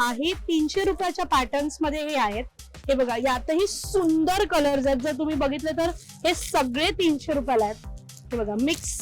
आहे. तीनशे रुपयाच्या पॅटर्न्समध्ये हे आहेत. हे बघा यातही सुंदर कलर्स आहेत. जर तुम्ही बघितलं तर हे सगळे तीनशे रुपयाला आहेत. हे बघा मिक्स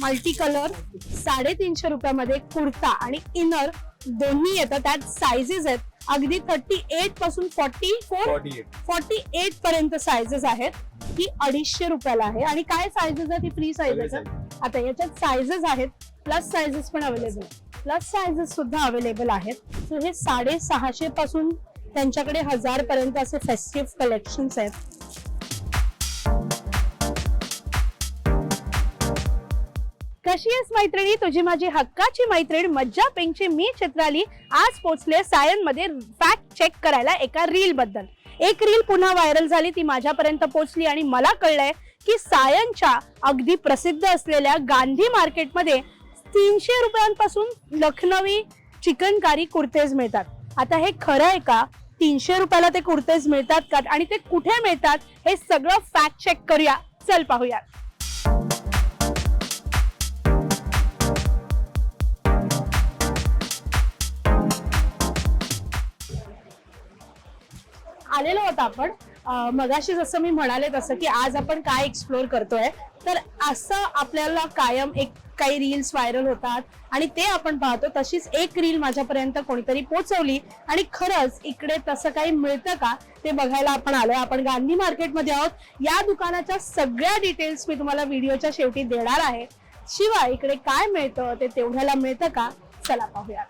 मल्टी कलर साडेतीनशे रुपयामध्ये कुर्ता आणि इनर दोन्ही येतात. त्यात सायझेस आहेत. अगदी थर्टी एटपासून फॉर्टी फोर फोर्टी एट पर्यंत सायझेस आहेत. ही अडीचशे रुपयाला आहे. आणि काय सायझेस आहेत? ही फ्री सायझेस आहेत. आता याच्यात सायझेस आहेत. प्लस सायझेस पण अवेलेबल प्लस सायझेस सुद्धा अवेलेबल आहेत. सो हे साडेसहाशे पासून त्यांच्याकडे हजार पर्यंत असे फेस्टिव्ह कलेक्शन्स आहेत. कशी आहेस मैत्रिणी? तुझी माझी हक्काची मैत्रीण मज्जा पिंकची मी चित्राली आज पोचले सायनमध्ये फॅक्ट चेक करायला एका रील बद्दल. एक रील पुन्हा व्हायरल झाली ती माझ्यापर्यंत पोहोचली आणि मला कळलंय की सायनच्या अगदी प्रसिद्ध असलेल्या गांधी मार्केटमध्ये तीनशे रुपयांपासून लखनवी चिकनकारी कुर्तेज मिळतात. आता हे खरं आहे का? तीनशे रुपयाला ते कुर्तेज मिळतात का? आणि ते कुठे मिळतात? हे सगळं फॅक्ट चेक करूया. चल पाहूया आलेलो होता आपण. मगाशी जसं मी म्हणाले तसं की आज आपण काय एक्सप्लोर करतोय तर असं आपल्याला कायम एक काही रील्स व्हायरल होतात आणि ते आपण पाहतो तशीच एक रील माझ्यापर्यंत कोणीतरी पोचवली आणि खरंच इकडे तसं काही मिळतं का ते बघायला आपण आलोय. आपण गांधी मार्केटमध्ये आहोत. या दुकानाच्या सगळ्या डिटेल्स मी तुम्हाला व्हिडिओच्या शेवटी देणार आहे. शिवाय इकडे काय मिळतं ते तेवढ्याला मिळतं का? चला पाहूया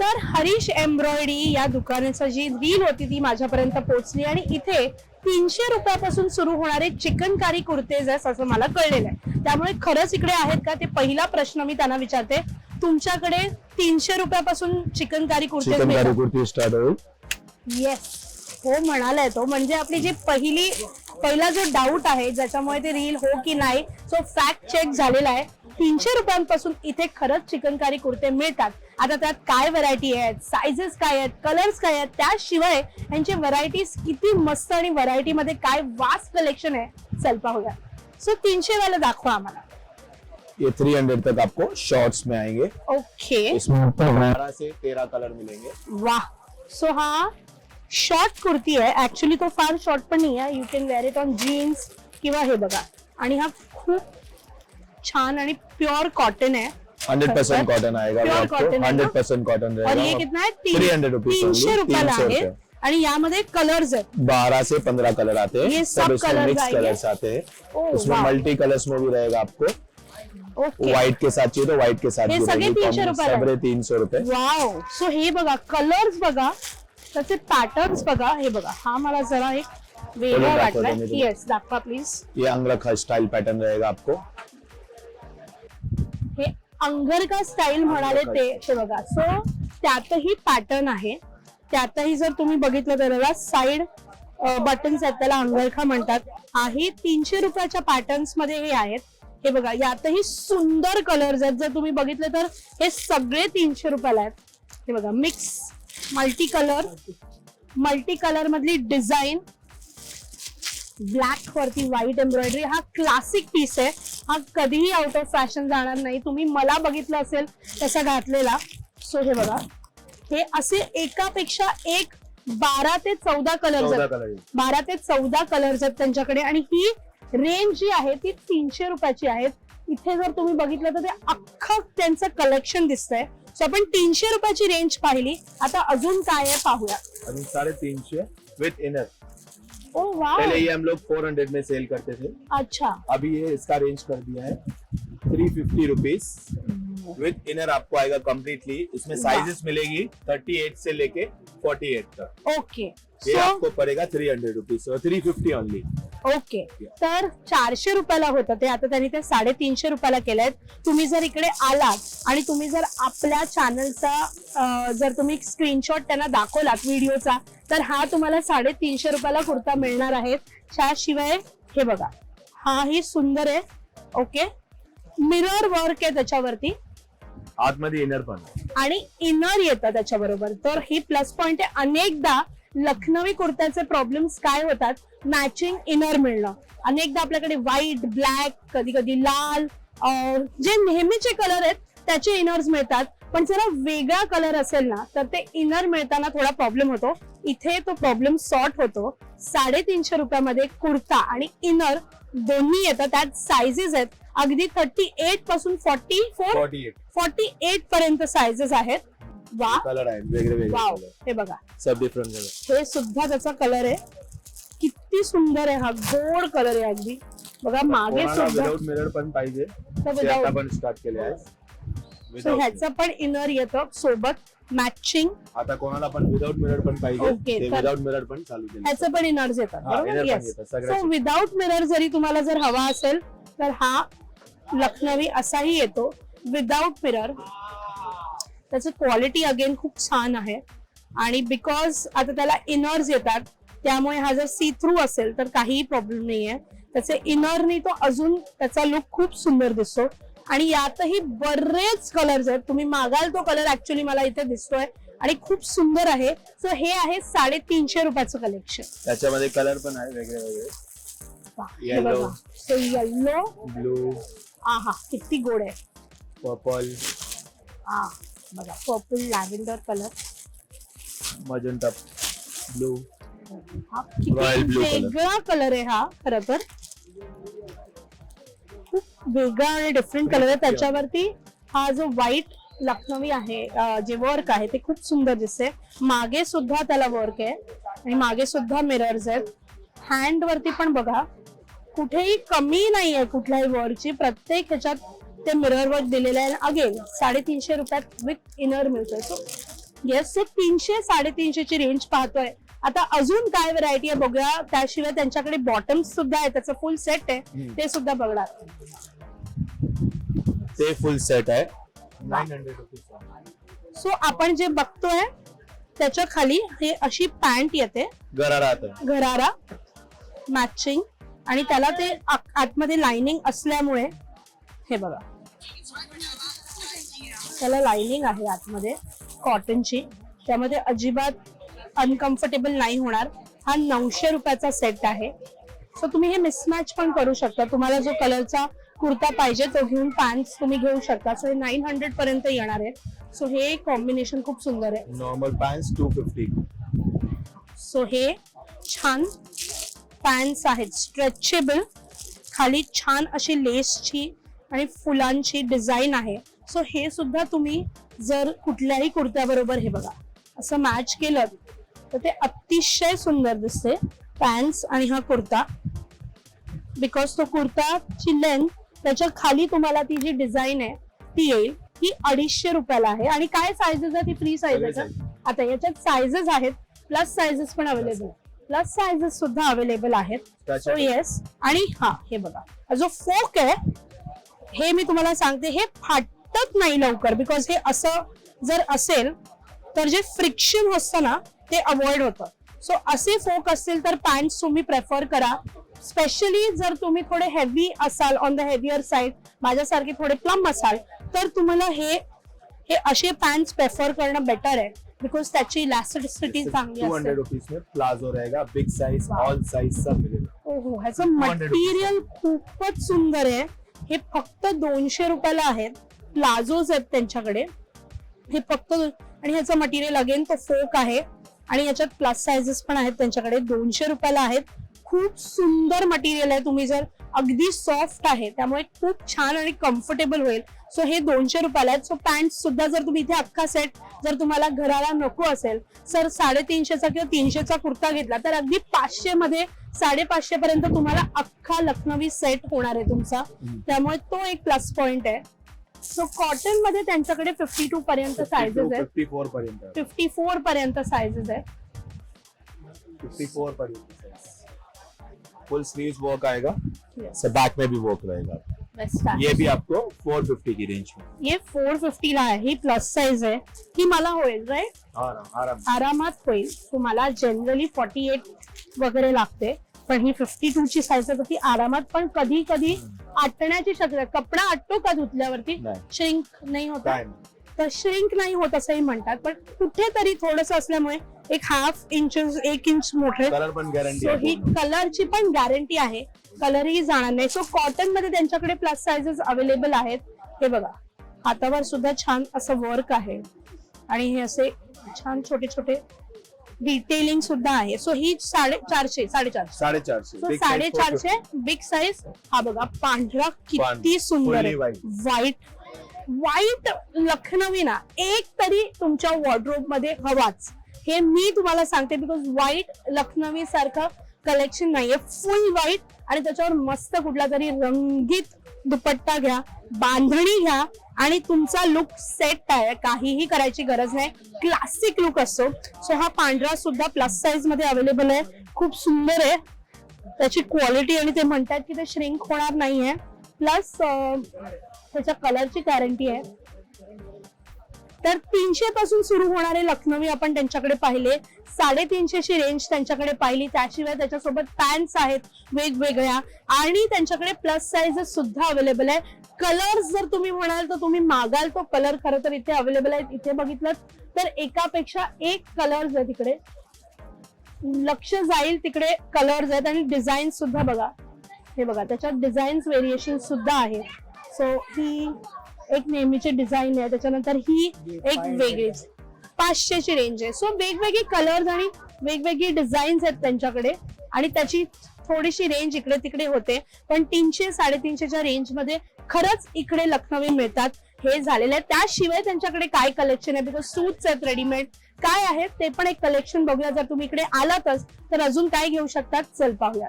तर हरीश एम्ब्रॉयडरी या दुकानाचं जी रील होती ती माझ्यापर्यंत पोहोचली आणि इथे तीनशे रुपयापासून सुरू होणारे चिकनकारी कुर्तेज आहेत असं मला कळलेलं आहे. त्यामुळे खरंच इकडे आहेत का ते पहिला प्रश्न मी त्यांना विचारते. तुमच्याकडे तीनशे रुपयापासून चिकनकारी कुर्तेज मिळतात? कुर्ती स्टार्ट होईल. येस हो म्हणालाय तो. म्हणजे आपली जी पहिली पहिला जो डाऊट आहे ज्याच्यामुळे ते रील हो की नाही सो फॅक्ट चेक झालेला आहे. तीनशे रुपयांपासून इथे खरंच चिकनकारी कुर्ते मिळतात. आता त्यात काय व्हरायटी आहेत? सायझेस काय आहेत? कलर्स काय आहेत? त्याशिवाय यांची व्हरायटीज किती मस्त आणि व्हरायटी मध्ये काय वास्ट कलेक्शन आहे चल पाहूया. सो तीनशे वाला दाखवा आम्हाला. ये थ्री हंड्रेड तक आपको शॉर्ट्स में आएंगे. ओके इसमें आपको बारह से तेरह कलर मिलेंगे. वाह. सो हा शॉर्ट कुर्ती आहे. ऍक्च्युली तो फार शॉर्ट पण नाही आहे you can wear it on jeans किंवा हे बघा. आणि हा खूप छान आणि प्युअर कॉटन आहे. हंड्रेड परसेंट कॉटन आएगा है? हंड्रेड परसेंट कॉटन और ये रहेगा कितना है? थ्री हंड्रेड रुपीज तीनशे रुपयाला आहे रुपये। आणि यामध्ये कलर्स आहेत. बारह से पंद्रह कलर आते हैं। ये सब मिक्स? कलर्स आते हैं। मल्टी कलर्स में भी रहेगा आपको। व्हाइट के साथ चाहिए तो व्हाइट के साथ सगळे रहेगी। 300 रुपयाला सबरे तीन सौ रुपए वाव सो हे बघा कलर्स बघा त्याचे पॅटर्न्स बघा हे बघा. हा मला जरा एक वेगळा तुला. येस दाखवा प्लीज ये अंगरखा स्टाइल पैटर्न रहेगा आपको। हे अंगरका स्टाईल म्हणाले ते ते बघा. सो त्यातही पॅटर्न आहे. त्यातही जर तुम्ही बघितलं तर त्याला साईड बटन्स आहेत त्याला अंगरखा म्हणतात. आहे तीनशे रुपयाच्या पॅटर्न्समध्ये हे आहेत. हे बघा यातही सुंदर कलर्स आहेत. जर तुम्ही बघितलं तर हे सगळे तीनशे रुपयाला आहेत. हे बघा mix multi colour multi colour मधली डिझाईन ब्लॅक वरती व्हाईट एम्ब्रॉयडरी हा क्लासिक पीस आहे. हा कधीही आउट ऑफ फॅशन जाणार नाही. तुम्ही मला बघितलं असेल तसा घातलेला. सो हे बघा. हे असे एकापेक्षा एक बारा ते चौदा कलर बारा ते चौदा कलर्स आहेत त्यांच्याकडे. आणि ही रेंज जी आहे ती तीनशे रुपयाची आहे. इथे जर तुम्ही बघितलं तर ते अख्खं त्यांचं कलेक्शन दिसतंय. सो आपण तीनशे रुपयाची रेंज पाहिली. आता अजून काय आहे पाहूया. अभी साढ़े तीन सौ विथ इनर ओ पहले ये हम लोग फोर हंड्रेड में सेल करते थे। अच्छा। अभी ये इसका रेंज कर दिया है। Three fifty rupees with inner आपको आएगा कम्प्लीटली इसमें। साइजेस मिलेगी थर्टी एट से लेके फोर्टी एट तक. ओके ये सो आपको पड़ेगा three hundred rupees three fifty only okay तर चारशे रुपयाला होतं ते. आता त्यांनी ते साडेतीनशे रुपयाला केलंय. तुम्ही जर इकडे आलात आणि तुम्ही जर आपल्या चॅनलचा जर तुम्ही स्क्रीनशॉट त्यांना दाखवलात व्हिडिओचा तर हा तुम्हाला साडेतीनशे रुपयाला कुर्ता मिळणार आहे. त्याशिवाय हे बघा. हाही सुंदर आहे. ओके मिरर वर्क आहे त्याच्यावरती. आतमध्ये इनर पण आणि इनर येतं त्याच्याबरोबर. तर ही प्लस पॉइंट आहे. अनेकदा लखनवी कुर्त्याचे प्रॉब्लेम्स काय होतात? मॅचिंग इनर मिळणं. अनेकदा आपल्याकडे व्हाईट ब्लॅक कधी कधी लाल जे नेहमीचे कलर आहेत त्याचे इनर्स मिळतात. पण जरा वेगळा कलर असेल ना तर ते इनर मिळताना थोडा प्रॉब्लेम होतो. इथे तो प्रॉब्लेम सॉर्ट होतो. साडेतीनशे रुपयामध्ये कुर्ता आणि इनर दोन्ही येतं त्यात सायझेस आहेत. अगदी thirty एटपासून forty four forty eight forty eight पर्यंत सायझेस आहेत. वा कलर आहेत वेगळे वाव हे बघा. सब डिफरंट कलर हे सुद्धा त्याचा कलर आहे. किती सुंदर आहे हा गोड कलर आहे अगदी. बघा मागे सुद्धा विदाउट मिरर पण पाहिजे. तर ते आता without- पण स्टार्ट केले आहे So Without ह्याचं पण इनर येतं सोबत मॅचिंग mirror. आता कोणाला पण विदाउट मिरर पण पाहिजे. ते तर- विदाउट मिरर पण चालू केले. ह्याचं पण इनर्स येतात हा, inner बरोबर पण येस येतात, सो सगळ्याचे. विदाउट मिरर जरी तुम्हाला जर हवा असेल तर हा लखनवी असाही येतो विदाउट मिरर त्याची क्वालिटी अगेन खूप छान आहे. आणि बिकॉज आता त्याला इनर्स येतात त्यामुळे हा जर सी थ्रू असेल तर काहीही प्रॉब्लेम नाहीये. त्याचे इनरनी तो अजून त्याचा लुक खूप सुंदर दिसतो. आणि यातही बरेच कलर्स आहेत. तुम्ही मागाल तो कलर ऍक्च्युली मला इथे दिसतोय. आणि खूप सुंदर आहे. सो हे आहे साडेतीनशे रुपयाचं कलेक्शन त्याच्यामध्ये कलर पण आहे वेगळे वेगळे येल्लो ब्लू आहा किती गोड आहे. पर्पल आ बघा. Purple lavender colour magenta blue हा किती Royal blue color. वेगळा कलर आहे हा खर तर खूप वेगळा आणि डिफरंट कलर आहे. त्याच्यावरती हा जो व्हाईट लखनवी आहे अं, जे वर्क आहे ते खूप सुंदर दिसते मागे सुद्धा त्याला वर्क आहे. आणि मागे सुद्धा मिरर्स आहेत. हँड वरती पण बघा. कुठेही कमी नाही आहे कुठल्याही वर्कची प्रत्येक ह्याच्यात ते मिरर वर्क दिलेलं आहे. अगेन साडेतीनशे रुपयात विथ इनर मिळतोय सो येस सो तीनशे साडेतीनशे ची रेंज पाहतोय. आता अजून काय व्हरायटी आहे बघूया. त्याशिवाय त्यांच्याकडे बॉटम्स सुद्धा आहे त्याचं फुल सेट आहे. ते सुद्धा बघणार. ते फुल सेट आहे. सो आपण जे बघतोय त्याच्याखाली हे अशी पॅन्ट येते. गरारा आता. घरारा मॅचिंग आणि त्याला ते आत- आतमध्ये लाइनिंग असल्यामुळे हे बघा. त्याला लाइनिंग आहे आतमध्ये कॉटनची त्यामध्ये अजिबात अनकम्फर्टेबल नाही होणार. हा नऊशे रुपयाचा सेट आहे. सो तुम्ही हे मिसमॅच पण करू शकता. तुम्हाला जो कलरचा कुर्ता पाहिजे तो घेऊन पॅन्ट तुम्ही घेऊ शकता. सो हे नाईन हंड्रेड पर्यंत येणार आहे. सो हे कॉम्बिनेशन खूप सुंदर आहे. Normal pant two fifty so हे छान पॅन्ट्स आहेत. स्ट्रेचेबल खाली छान अशी लेसची आणि फुलांची डिझाईन आहे. सो हे सुद्धा तुम्ही जर कुठल्याही कुर्त्याबरोबर हे बघा. असं मॅच केलं तर ते अतिशय सुंदर दिसते. पॅन्ट्स आणि हा कुर्ता. बिकॉज तो कुर्ताची लेंथ त्याच्याखाली तुम्हाला ती जी डिझाईन आहे ती येईल. ही अडीचशे रुपयाला आहे. आणि काय सायझेस आहे ती फ्री साईज आहे. आता याच्यात सायझेस आहेत प्लस सायझेस पण अवेलेबल प्लस सायझेस सुद्धा अवेलेबल आहेत. सो येस आणि हा हे बघा. जो फोक आहे हे मी तुम्हाला सांगते हे फाटत नाही लवकर बिकॉज हे असं जर असेल तर जे फ्रिक्शन असतं ना ते अवॉइड होतं. सो असे फोक असतील तर पॅन्ट तुम्ही प्रेफर करा. स्पेशली जर तुम्ही थोडे हेवी असाल ऑन द हेवियर साईड माझ्यासारखे थोडे प्लम असाल तर तुम्हाला हे हे असे पॅन्ट प्रेफर करणं बेटर आहे. बिकॉज त्याची इलॅस्टिसिटी चांगली टू हंड्रेड असते रुपीज में प्लाजो रहेगा बिग साइज. ऑल साइज सब मिलेगा. ओहो ह्याचं 200. मटेरियल खूपच सुंदर आहे. हे फक्त दोनशे रुपयाला आहेत. प्लाझोज आहेत त्यांच्याकडे. हे फक्त आणि ह्याचं मटेरियल अगेन तो फोक आहे. आणि याच्यात प्लस सायझेस पण आहेत त्यांच्याकडे. दोनशे रुपयाला आहेत. खूप सुंदर मटेरियल आहे तुम्ही जर अगदी सॉफ्ट आहे. त्यामुळे खूप छान आणि कम्फर्टेबल होईल. सो हे दोनशे रुपयाला आहेत. सो पॅन्ट सुद्धा जर तुम्ही इथे अख्खा सेट जर तुम्हाला घराला नको असेल सर साडेतीनशेचा किंवा तीनशेचा कुर्ता घेतला तर अगदी पाचशे मध्ये साडेपाचशे पर्यंत तुम्हाला अख्खा लखनवी सेट होणार आहे तुमचा. त्यामुळे तो एक प्लस पॉइंट आहे. सो कॉटनमध्ये त्यांच्याकडे फिफ्टी टू पर्यंत सायझेस आहेत. फिफ्टी फोर पर्यंत. फिफ्टी फोर पर्यंत सायझेस आहेत. फिफ्टी फोर पर्यंत. फुल स्लीव वर्क आएगा। Yes. से बैक में भी वर्क रहेगा। ये भी आपको 450 की रेंज में। फोर फिफ्टी ला आहे ही प्लस साईज आहे ही। मला होईल राईट आराम आराम। आरामात होईल तुम्हाला जनरली फॉर्टी एट वगैरे लागते पण ही फिफ्टी टू ची साईज आहे तर ती आरामात पण कधी कधी आटण्याची शक्यता कपडा आटतो का धुतल्यावरती. श्रिंक नाही होत. तर श्रिंक नाही होत असंही म्हणतात पण कुठेतरी थोडस असल्यामुळे एक हाफ इंच एक इंच मोठे. कलर पण गॅरंटी सो ही कलरची पण गॅरंटी आहे. कलरही जाणार नाही. सो कॉटनमध्ये त्यांच्याकडे प्लस सायझेस अवेलेबल आहेत. हे बघा. हातावर सुद्धा छान असं वर्क आहे. आणि हे असे छान छोटे छोटे डिटेलिंग सुद्धा आहे. सो ही साडे चारशे साडेचारशे. साडेचारशे. सो साडेचारशे बिग साईज हा बघा पांढरा किती सुंदर आहे. व्हाईट व्हाईट लखनवी ना एक तरी तुमच्या वॉर्ड्रोबमध्ये हवाच. हे मी तुम्हाला सांगते बिकॉज व्हाईट लखनवी सारखं कलेक्शन नाहीये. फुल व्हाईट आणि त्याच्यावर मस्त कुठला तरी रंगीत दुपट्टा घ्या बांधणी घ्या आणि तुमचा लुक सेट आहे. काहीही करायची गरज नाही. क्लासिक लुक असतो. सो हा पांढरा सुद्धा प्लस साईजमध्ये अवेलेबल आहे. खूप सुंदर आहे. त्याची क्वालिटी आणि ते म्हणतात की ते श्रिंक होणार नाहीये. प्लस त्याच्या कलरची गॅरंटी आहे. तर तीनशे पासून सुरू होणारे लखनवी आपण त्यांच्याकडे पाहिले. साडेतीनशेची रेंज त्यांच्याकडे पाहिली. त्याशिवाय त्याच्यासोबत पॅन्ट्स आहेत वेगवेगळ्या. आणि त्यांच्याकडे प्लस साईजेस सुद्धा अवेलेबल आहे कलर्स जर तुम्ही म्हणाल तर तुम्ही मागाल तो कलर खरं तर इथे अवेलेबल आहेत. इथे बघितलं तर एकापेक्षा एक कलर्स आहे तिकडे. लक्ष जाईल तिकडे कलर्स आहेत आणि डिझाईन सुद्धा बघा. हे बघा त्याच्यात डिझाईन्स व्हेरिएशन सुद्धा आहे सो ही एक नेहमीची डिझाईन आहे त्याच्यानंतर ही एक वेगळीच. पाचशेची रेंज आहे. सो वेगवेगळे कलर्स आणि वेगवेगळी डिझाईन्स आहेत त्यांच्याकडे. आणि त्याची थोडीशी रेंज इकडे तिकडे होते. पण तीनशे साडेतीनशेच्या रेंजमध्ये खरंच इकडे लखनवी मिळतात. हे झालेलं आहे. त्याशिवाय त्यांच्याकडे काय कलेक्शन आहे? बिकॉज सूट्स आहेत रेडीमेड काय आहेत ते पण एक कलेक्शन बघूया. जर तुम्ही इकडे आलातच तर अजून काय घेऊ शकतात? चल पाहूया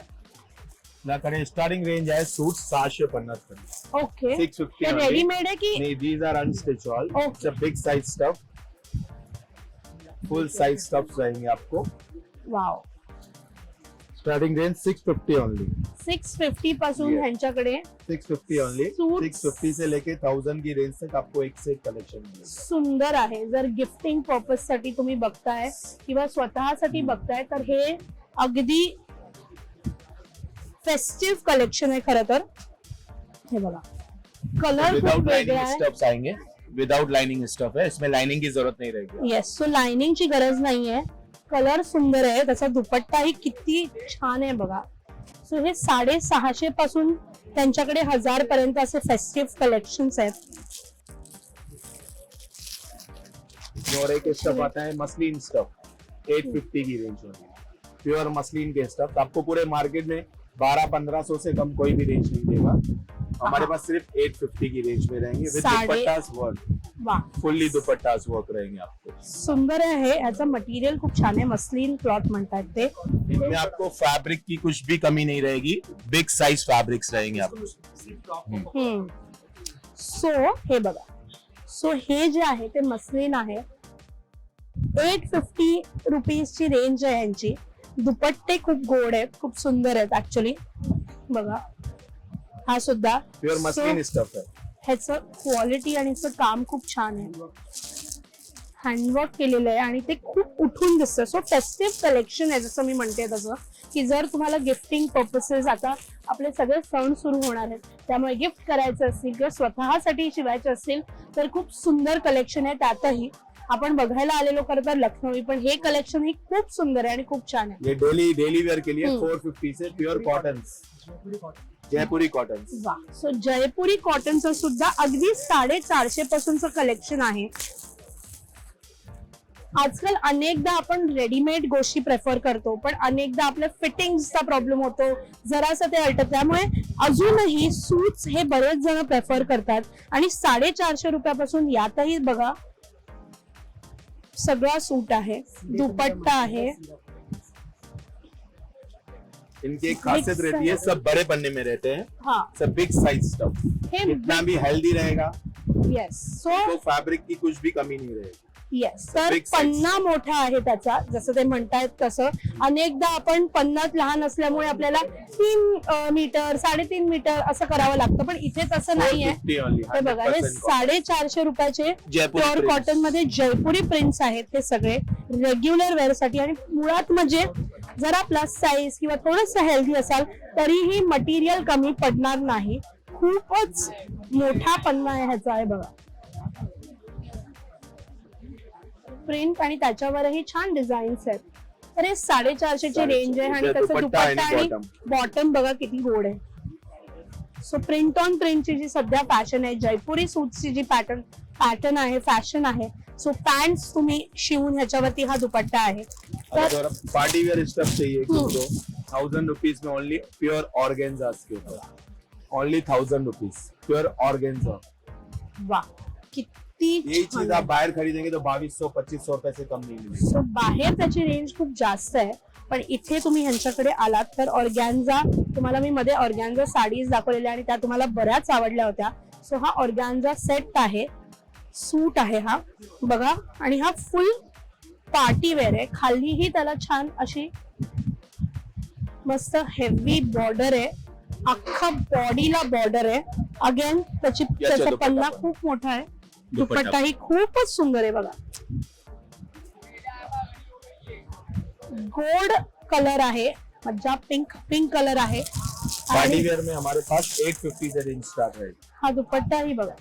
आपल्याकडे स्टार्टिंग रेंज आहे सूट सहाशे पन्नास पर्यंत ओके सिक्स फिफ्टी हे रेडीमेड आहे की नहीं these are unstitched all Okay. it's a big size stuff full size stuff रहेंगे आपको। Wow starting range 650 only six fifty पासून Yes. ह्यांच्याकडे 650 only Suits. 650 से लेके 1000 की रेंज तक आपको एक से एक कलेक्शन मिलेगा। सुंदर आहे। जर गिफ्टिंग पर्पजसाठी तुम्ही बघताय किंवा स्वतःसाठी बघताय तर हे अगदी फेस्टिव्ह कलेक्शन आहे खरं तर. हे बघा. कलर खूप वेगळा लाइनिंग आहे विदाउट लाइनिंग स्टफ है इसमें लाइनिंग की जरूरत नहीं रहेगी. येस सो लाइनिंगची गरज नाहीये. कलर सुंदर आहे त्याचा दुपट्टाही किती छान आहे बघा. सो हे साडेसहाशे पासून त्यांच्याकडे हजार पर्यंत असे फेस्टिव्ह कलेक्शन आहेत. और एक स्टफ आता है मसलिन स्टफ 850 की रेंज में. प्योर मसलिन के स्टफ आपको पूरे मार्केट में 12 1500 से कम कोई भी रेंज नहीं देगा। हमारे पास सिर्फ़ 850 की रेंज में रहेंगे with dupattas work fully dupattas work रहेंगे आपको सुंदर आहे याचं मटेरियल खूप छान आहे मस्लिन क्लॉथ म्हणतात ते इनमें आपको फैब्रिक की कुछ भी कमी नहीं रहेगी बिग साइज़ फैब्रिक्स रहेंगे आपको सो हे बघा सो हे जे आहे ते मस्लिन आहे। एट फिफ्टी रुपीजची रेंज आहे यांची। दुपट्टे खूप गोड आहेत खूप सुंदर आहेत ऍक्च्युली बघा. हा सुद्धा. मसलिन स्टफ है ह्याचं क्वालिटी आणि ह्याचं काम खूप छान आहे. हँडवर्क केलेलं आहे आणि ते खूप उठून दिसतं. सो फेस्टिव्ह कलेक्शन आहे जसं मी म्हणते तसं की जर तुम्हाला गिफ्टिंग पर्पसेस आता आपले सगळे सण सुरू होणार आहेत त्यामुळे गिफ्ट करायचं असतील किंवा स्वतःसाठी शिवायचे असतील तर खूप सुंदर कलेक्शन आहे त्यातही. आपण बघायला आलेलो खरं तर लखनवी पण हे कलेक्शन ही खूप सुंदर आहे आणि खूप छान आहे. ये डेली डेली वेयर के लिए हम्म। 450 से प्योर कॉटन जयपुरी कॉटन वा. सो जयपुरी कॉटनचं सुद्धा अगदी साडेचारशे पासूनचं कलेक्शन आहे. आजकाल अनेकदा आपण रेडीमेड गोष्टी प्रेफर करतो पण अनेकदा आपल्या फिटिंगचा प्रॉब्लेम होतो जरासं ते अल्ट त्यामुळे अजूनही सूट्स हे बरेच जण प्रेफर करतात. आणि साडेचारशे रुपयापासून यातही बघा सगळा सूट आहे. दुपट्टा आहे. इनकी एक खासियत रहती है सब बड़े बनने में रहते हैं। हाँ। सब बिग साइज़ स्टफ़ कितना भी हेल्दी रहेगा यस सो तो फैब्रिक की कुछ भी कमी नहीं रहेगी। येस तर. पन्ना मोठा आहे त्याचा जसं ते म्हणतायत तसं अनेकदा आपण पन्नात लहान असल्यामुळे आपल्याला तीन मीटर साडेतीन मीटर असं करावं लागतं पण इथे तसं नाहीये 450 only, हे बघा हे 100% cotton. साडेचारशे रुपयाचे प्युअर. कॉटनमध्ये जयपुरी प्रिंट्स आहेत हे सगळे रेग्युलर वेअरसाठी आणि मुळात म्हणजे जरा प्लस साईज किंवा थोडस हेल्दी असाल तरीही मटेरियल कमी पडणार नाही खूपच मोठा पन्ना आहे ह्याचा आहे बघा प्रिंट आणि त्याच्यावरही छान डिझाईन्स आहेत. तर हे साडेचारशेची रेंज आहे आणि. त्याचा दुपट्टा आणि. बॉटम बघा किती गोड आहे. सो प्रिंट ऑन प्रिंटची जी सध्या फॅशन आहे जयपुरी सूटची जी पॅटर्न पॅटर्न आहे फॅशन आहे सो पॅन्ट तुम्ही शिवून ह्याच्यावरती हा दुपट्टा आहे. तर पार्टी स्टफ चाहिए थाउजेंड रुपीज में ओनली प्योर ऑर्गेन्जा ऊपर only thousand rupees pure organza वा किती चीज. आप बाहर खरीदेंगे तो बाईस सौ पच्चीस सौ रुपए से कम नहीं मिलेगी. सो बाहेर त्याची रेंज खूप जास्त आहे. पण इथे तुम्ही ह्यांच्याकडे आलात तर ऑर्गॅन्झा तुम्हाला मी मध्ये ऑर्गॅन्झा साडीज दाखवलेल्या आणि त्या तुम्हाला बऱ्याच आवडल्या होत्या. सो हा ऑर्गॅन्झा सेट आहे. सूट आहे हा. बघा. आणि हा फुल पार्टी वेअर आहे. खालीही त्याला छान अशी मस्त हेवी बॉर्डर आहे. अख्खा बॉडीला बॉर्डर आहे. अगेन त्याची त्याचा दुपट्टा पण. खूप मोठा आहे. दुपट्टा. दुपट्टाही खूपच सुंदर आहे बघा. गोल्ड कलर आहे. मज्जा पिंक पिंक कलर आहे. पार्टी आणि वेयर में हमारे पास एट फिफ्टी से रेंज स्टार्ट रहेगी हा दुपट्टाही बघा.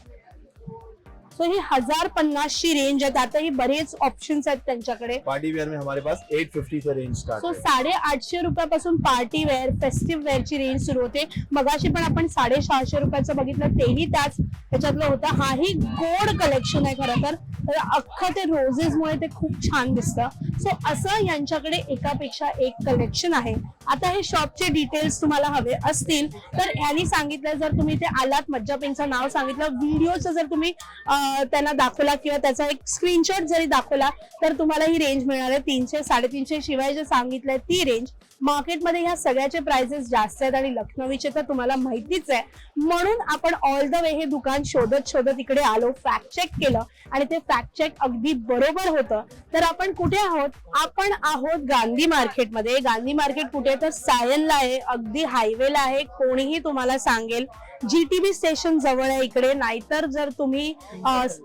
सो ही हजार पन्नासची रेंज आहे त्यातही बरेच ऑप्शन्स आहेत त्यांच्याकडे. पार्टी वेयर में हमारे पास एट फिफ्टी से रेंज स्टार्ट सो है. साडे आठशे रुपयापासून पार्टी वेअर फेस्टिव्ह वेअरची रेंज सुरू होते. मगाशी पण आपण साडेसहाशे रुपयाचं बघितलं तेही त्याच त्याच्यातलं होतं. हाही गोड कलेक्शन आहे खरं तर. अख्खं ते roses मुळे ते खूप छान दिसतं. सो असं यांच्याकडे एकापेक्षा एक कलेक्शन आहे. आता हे शॉपचे डिटेल्स तुम्हाला हवे असतील तर यांनी सांगितलं जर तुम्ही ते आलात मज्जा पिंकचं नाव सांगितलं व्हिडिओचं जर तुम्ही त्यांना दाखवला किंवा त्याचा एक स्क्रीनशॉट जरी दाखवला तर तुम्हाला ही रेंज मिळणार आहे. तीनशे साडेतीनशे शिवाय जे सांगितलंय ती रेंज मार्केटमध्ये ह्या सगळ्याचे प्राइसेस जास्त आहेत आणि लखनवीचे तर तुम्हाला माहितीच आहे. म्हणून आपण ऑल द वे हे दुकान शोधत शोधत इकडे आलो फॅक्ट चेक केलं आणि ते फॅक्ट चेक अगदी बरोबर होतं. तर आपण कुठे आहोत? आपण आहोत गांधी मार्केटमध्ये गांधी मार्केट कुठे? तर सायनला आहे अगदी हायवेला आहे कोणीही तुम्हाला सांगेल. जीटीबी स्टेशन जवळ आहे इकडे नाहीतर जर तुम्ही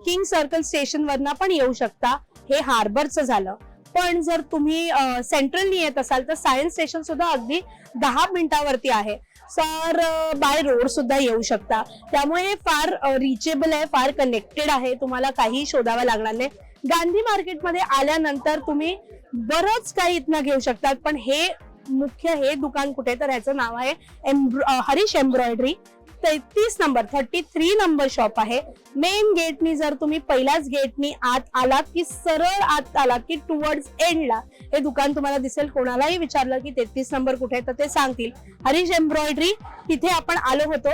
किंग सर्कल स्टेशन वरनं पण येऊ शकता. हे हार्बरचं झालं. पण जर तुम्ही सेंट्रलनी येत असाल तर सायन्स स्टेशन सुद्धा अगदी दहा मिनिटावरती आहे. सर बाय रोड सुद्धा येऊ शकता. त्यामुळे हे फार रिचेबल आहे फार कनेक्टेड आहे. तुम्हाला काही शोधावं लागणार नाही. गांधी मार्केटमध्ये आल्यानंतर तुम्ही बरंच काही इथनं घेऊ शकतात. पण हे मुख्य हे दुकान कुठे तर ह्याचं नाव आहे एम्ब्रॉ- हरीश एम्ब्रॉयडरी. तेहतीस number thirty three number shop आहे. मेन गेटनी जर तुम्ही पहिल्याच गेटनी आत आलात की सरळ आत आलात की टुवर्ड्स एंडला हे दुकान तुम्हाला दिसेल. कोणालाही विचारलं की तेहतीस नंबर कुठे आहे तर ते सांगतील. हरीश एम्ब्रॉयडरी तिथे आपण आलो होतो.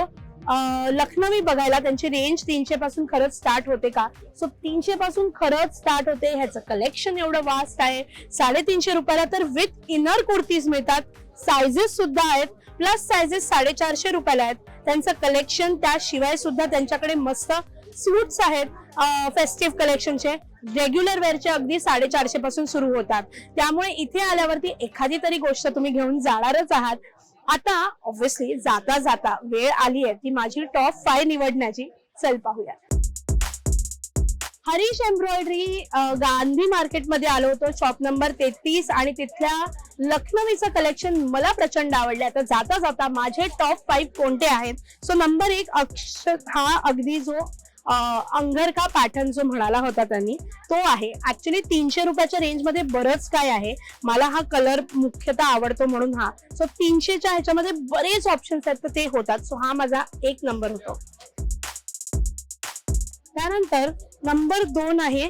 लखनवी बघायला त्यांची रेंज तीनशे पासून खरंच स्टार्ट होते का? सो तीनशे पासून खरंच स्टार्ट होते. ह्याचं कलेक्शन एवढं वास्ट आहे. साडेतीनशे रुपयाला तर विथ इनर कुर्तीज मिळतात. सायझेस सुद्धा आहेत. प्लस सायझेस साडेचारशे रुपयाला आहेत. त्यांचं कलेक्शन त्याशिवाय सुद्धा त्यांच्याकडे मस्त सूट्स आहेत. फेस्टिव्ह कलेक्शनचे रेग्युलर वेअरचे अगदी साडेचारशे पासून सुरू होतात. त्यामुळे इथे आल्यावरती एखादी तरी गोष्ट तुम्ही घेऊन जाणारच आहात. आता ऑब्व्हियसली जाता जाता वेळ आली आहे ती माझी टॉप फाय निवडण्याची. चल पाहूया. हरीश एम्ब्रॉयडरी गांधी मार्केटमध्ये आलो होतो शॉप नंबर तेहतीस आणि तिथल्या लखनवीचं कलेक्शन मला प्रचंड आवडलं आता जाता जाता माझे टॉप फाईव्ह कोणते आहेत? सो नंबर एक अक्ष हा अगदी जो अंगरखा पॅटर्न जो म्हणाला होता त्यांनी तो आहे. ऍक्च्युली तीनशे रुपयाच्या रेंजमध्ये बरंच काय आहे. मला हा कलर मुख्यतः आवडतो म्हणून हा. सो तीनशेच्या ह्याच्यामध्ये बरेच ऑप्शन्स आहेत तर ते होतात. सो हा माझा एक नंबर होतो. त्यानंतर नंबर दोन आहे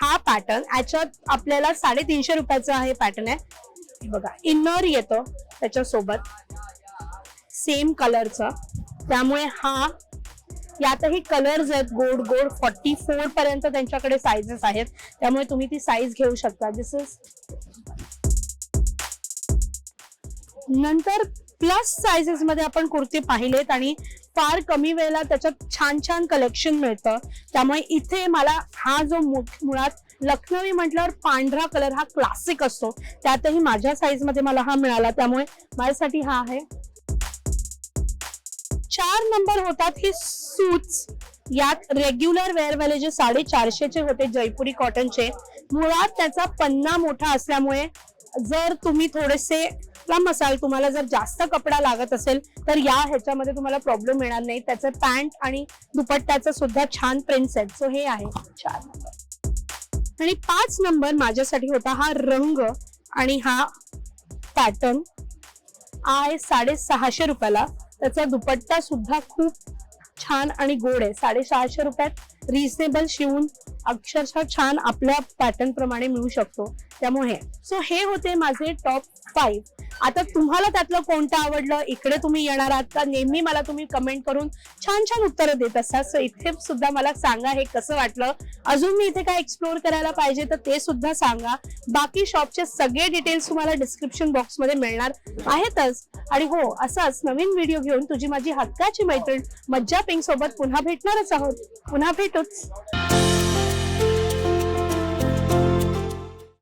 हा पॅटर्न याच्यात आपल्याला साडेतीनशे रुपयाचा हे पॅटर्न आहे. बघा इनर येतो त्याच्यासोबत. सेम कलरचा त्यामुळे हा यातही कलर्स आहेत गोड गोड फॉर्टी फोर पर्यंत त्यांच्याकडे साईजेस आहेत. त्यामुळे तुम्ही ती साईज घेऊ शकता. दिस इज नंतर प्लस सायझेस मध्ये आपण कुर्ती पाहिलेत आणि फार कमी वेळेला त्याच्यात छान छान कलेक्शन मिळतं. त्यामुळे इथे मला हा जो मु- मुळात लखनवी म्हटल्यावर पांढरा कलर हा क्लासिक असतो. त्यातही माझ्या साईजमध्ये मला हा मिळाला. त्यामुळे माझ्यासाठी हा आहे. चार नंबर होतात हे सूट्स यात रेग्युलर वेअरवाले जे साडेचारशेचे होते जयपुरी कॉटनचे मुळात त्याचा पन्ना मोठा असल्यामुळे जर तुम्ही थोडेसे लांब असाल तुम्हाला जर जास्त कपडा लागत असेल तर या ह्याच्यामध्ये तुम्हाला प्रॉब्लेम येणार नाही. त्याचं पॅन्ट आणि दुपट्ट्याचं सुद्धा छान प्रिंट्स आहेत सो हे आहे चार नंबर आणि पाच नंबर माझ्यासाठी होता हा रंग आणि हा पॅटर्न आय साडेसहाशे रुपयाला. त्याचा दुपट्टा सुद्धा खूप छान आणि गोड आहे. साडेसहाशे रुपयात रिजनेबल शिवून अक्षरशः छान आपल्या पॅटर्न प्रमाणे मिळू शकतो. त्यामुळे सो हे होते माझे टॉप फाईव्ह आता तुम्हाला त्यातलं कोणतं आवडलं? इकडे तुम्ही येणार आहात का? नेहमी मला तुम्ही कमेंट करून छान छान उत्तरं देत असतात सो इथे सुद्धा मला सांगा हे कसं वाटलं. अजून मी इथे काय एक्सप्लोर करायला पाहिजे तर ते सुद्धा सांगा. बाकी शॉपचे सगळे डिटेल्स तुम्हाला डिस्क्रिप्शन बॉक्समध्ये मिळणार आहेतच. आणि हो असाच नवीन व्हिडिओ घेऊन तुझी माझी हक्काची मैत्रीण मज्जा पिंक सोबत पुन्हा भेटणारच आहोत. पुन्हा भेटूच.